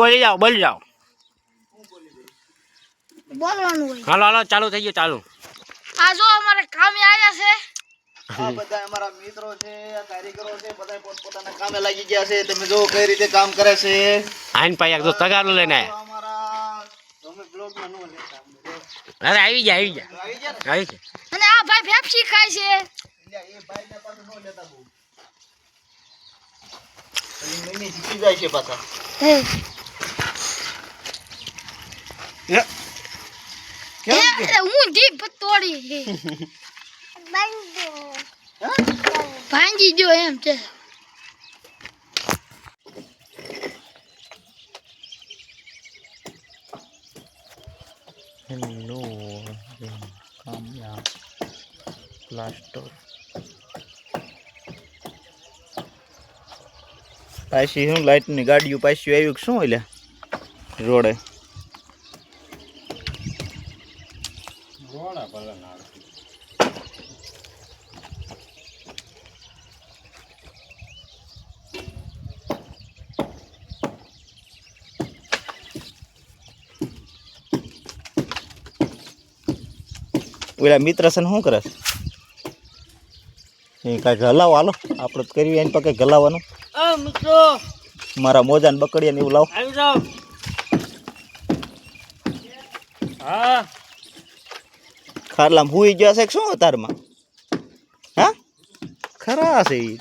બોલી જાઓ બોલી જાઓ. બોલવાનું હોય. હાલો હાલો ચાલુ થઈ ગયું ચાલુ. આ જો અમારે કામે આવ્યા છે. આ બધા અમારા મિત્રો છે આ કારીગરો છે બધા પોતપોતાના કામે લાગી ગયા છે. તમે જો કઈ રીતે કામ કરે છે. આઈન પાઈ એક તો તગારું લઈને. અમારા તમે બ્લોગમાં ન લેતા. અરે આવી જાય આવી જાય અને આ ભાઈ ફેફસી ખાય છે. એટલે એ ભાઈને પાછું ન લેતા બહુ. જીતી જાય છે પાછા. હે? દીપ તોડી હે ભાંગી ગયો એમ છે. હેલો કામયા પ્લાસ્ટર પાછી શું લાઇટની ગાડીઓ પાછી આવ્યું કે શું એટલે? રોડે. ઓલા મિત્ર છે ને શું કરે છે? એ કાંઈક હલાવો હાલો. આપણે તો કરવી એની પાસે ગલાવાનું મિત્રો. મારા મોજાને બકડીયા ને એવું લાવો. આવી જાઓ. હા. ખારલામાં હુઈ ગયા છે શું તારમાં હા? ખરા છે ઈ.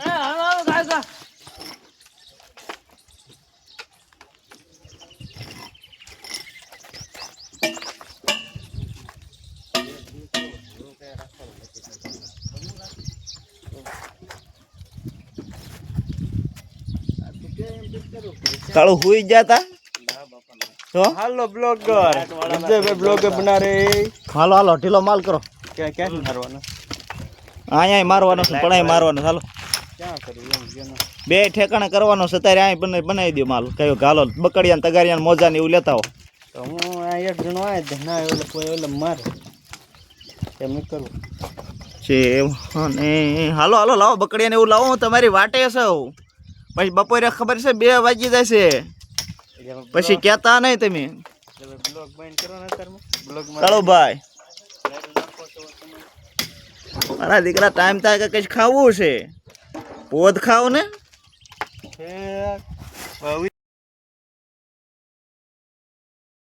કાળું હુઈ ગયા તા? તો હાલો બ્લોગર. વિજયભાઈ બ્લોગર બના રે. હાલો હાલો ઢીલો માલ કરો. ક્યાં ક્યાં મારવાનો? અહીંયા મારવાનો છે પણ અહીં મારવાનો હાલો. બે ઠેકાણે કરવાનો છે ત્યારે અહીં બને બનાવી દો માલ. કયો ગાલો બકડિયા તગારિયા મોજા ને એવું લેતા હો તો હું આ એક જણો આવે ના એટલે કોઈ એટલે મારે. એમ કરવું. છે અને હાલો હાલો લાવો બકડિયા ને એવું લાવો હું તમારી વાટે છે પછી બપોરે ખબર છે બે વાગી જશે. પછી કહેતા નહીં તમે. ચાલો ભાઈ મારા દીકરા ટાઈમ થાય કે કઈ ખાવું છે? પોદ ખાવ ને?